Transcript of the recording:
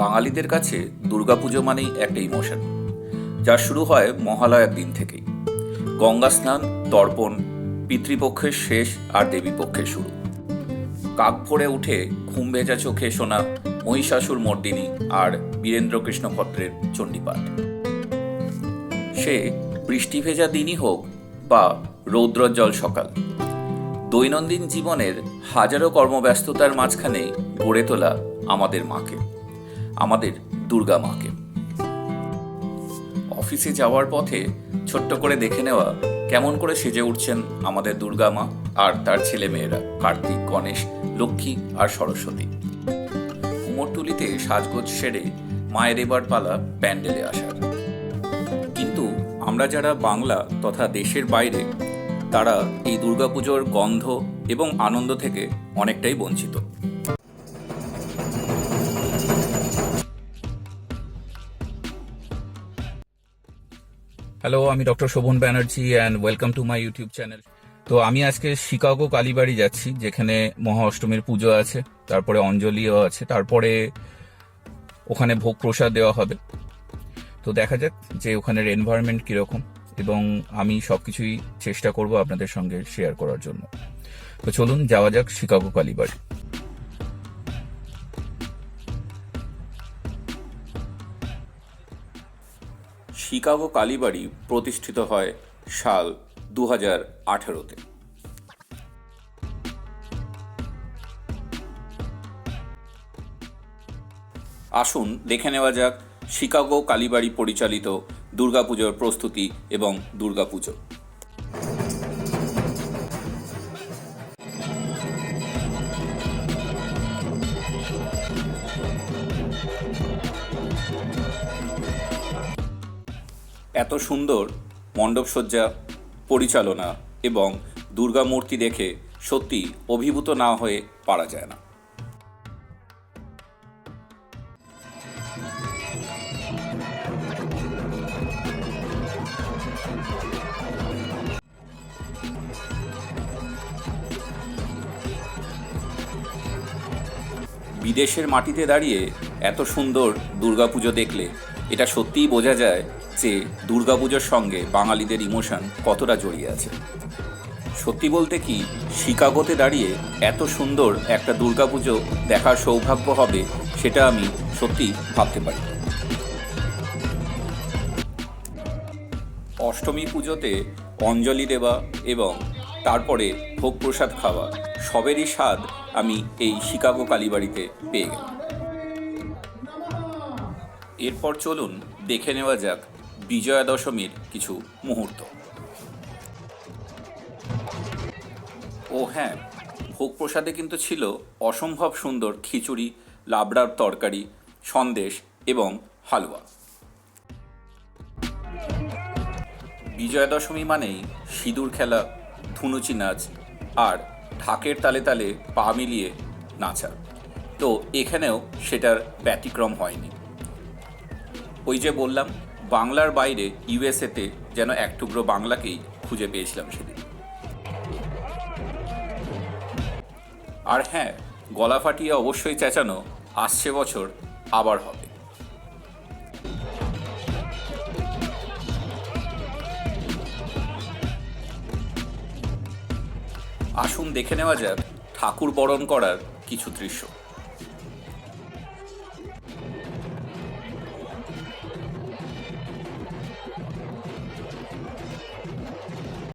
বাঙালিদের কাছে দুর্গাপুজো মানেই একটা ইমোশন, যা শুরু হয় মহালয়ার দিন থেকেই। গঙ্গা স্নান, তর্পণ, পিতৃপক্ষের শেষ আর দেবীপক্ষের শুরু। কাক ভরে উঠে ঘুম ভেজা চোখে শোনা মহিষাসুর মর্দিনী আর বীরেন্দ্রকৃষ্ণ ভদ্রের চণ্ডীপাঠ। সে বৃষ্টি ভেজা দিনই হোক বা রৌদ্রজ্জ্বল সকাল, দৈনন্দিন জীবনের হাজারো কর্মব্যস্ততার মাঝখানে গড়ে তোলা আমাদের মাকে। আমাদের দুর্গা মাকে। অফিসে যাওয়ার পথে ছোট্ট করে দেখে নেওয়া কেমন করে সেজে উঠছেন আমাদের দুর্গা মা আর তার ছেলে মেয়েরা কার্তিক, গণেশ, লক্ষ্মী আর সরস্বতী। কুমোরটুলিতে সাজগোজ সেরে মায়ের এবার পালা প্যান্ডেলে আসার। কিন্তু আমরা যারা বাংলা তথা দেশের বাইরে, তারা এই দুর্গাপুজোর গন্ধ এবং আনন্দ থেকে অনেকটাই বঞ্চিত। হ্যালো আমি doctor Shovan Banerjee and welcome to my YouTube channel তো আমি আজকে শিকাগো কালীবাড়ি যাচ্ছি, যেখানে মহা অষ্টমীর পুজো আছে, তারপরে অঞ্জলিও আছে, তারপরে ওখানে ভোগ প্রসাদ দেওয়া হবে। তো দেখা যাক যে ওখানের এনভায়রনমেন্ট কীরকম, এবং আমি সব কিছুই চেষ্টা করব আপনাদের সঙ্গে শেয়ার করার জন্য। তো চলুন, যাওয়া যাক শিকাগো কালীবাড়ি। শিকাগো কালীবাড়ি প্রতিষ্ঠিত হয় সাল দু হাজার আঠেরোতে। আসুন দেখে নেওয়া যাক শিকাগো কালীবাড়ি পরিচালিত দুর্গাপুজোর প্রস্তুতি এবং দুর্গাপুজো। এত সুন্দর মণ্ডপসজ্জা, পরিচালনা এবং দুর্গা মূর্তি দেখে সত্যি অভিভূত না হয়ে পারা যায় না। বিদেশের মাটিতে দাঁড়িয়ে এত সুন্দর দুর্গাপুজো দেখলে এটা সত্যিই বোঝা যায় যে দুর্গাপুজোর সঙ্গে বাঙালিদের ইমোশন কতটা জড়িয়ে আছে। সত্যি বলতে কি, শিকাগোতে দাঁড়িয়ে এত সুন্দর একটা দুর্গাপুজো দেখার সৌভাগ্য হবে সেটা আমি সত্যি ভাবতে পারি। অষ্টমী পুজোতে অঞ্জলি দেওয়া এবং তারপরে ভোগ প্রসাদ খাওয়া সবেরই স্বাদ আমি এই শিকাগো কালীবাড়িতে পেয়ে গেলাম। এরপর চলুন দেখে নেওয়া যাক বিজয়া দশমীর কিছু মুহূর্ত। ও হ্যাঁ ভোগ প্রসাদে কিন্তু ছিল অসম্ভব সুন্দর খিচুড়ি, লাবড়ার তরকারি, সন্দেশ এবং হালুয়া। বিজয়া দশমী মানেই সিঁদুর খেলা, ধুনুচি নাচ আর ঢাকের তালে তালে পা মিলিয়ে নাচা। তো এখানেও সেটার ব্যতিক্রম হয়নি। ওই যে বললাম, বাংলার বাইরে ইউএসএতে যেন এক টুকরো বাংলাকেই খুঁজে পেয়েছিলাম সেদিন। আর হ্যাঁ গলা ফাটিয়ে অবশ্যই চেঁচানো আসছে বছর আবার হবে। আসুন দেখে নেওয়া যাক ঠাকুর বরণ করার কিছু দৃশ্য।